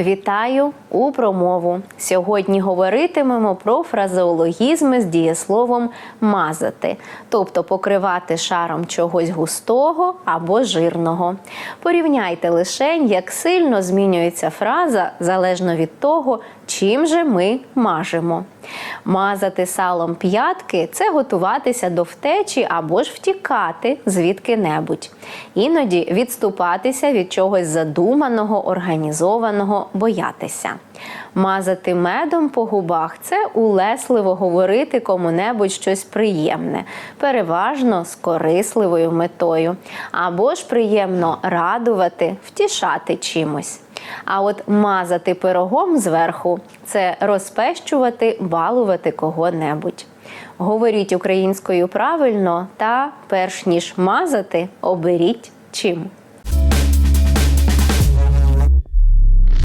Вітаю у промову. Сьогодні говоритимемо про фразеологізми з дієсловом мазати, тобто покривати шаром чогось густого або жирного. Порівняйте лише, як сильно змінюється фраза залежно від того, чим же ми мажемо. Мазати салом п'ятки це готуватися до втечі або ж втікати звідки-небудь. Іноді відступатися від чогось задуманого, організованого, боятися. Мазати медом по губах це улесливо говорити кому-небудь щось приємне, переважно з корисливою метою, або ж приємно радувати, втішати чимось. А от мазати пирогом зверху це розпещувати, балувати кого-небудь. Говоріть українською правильно та, перш ніж мазати, оберіть чим.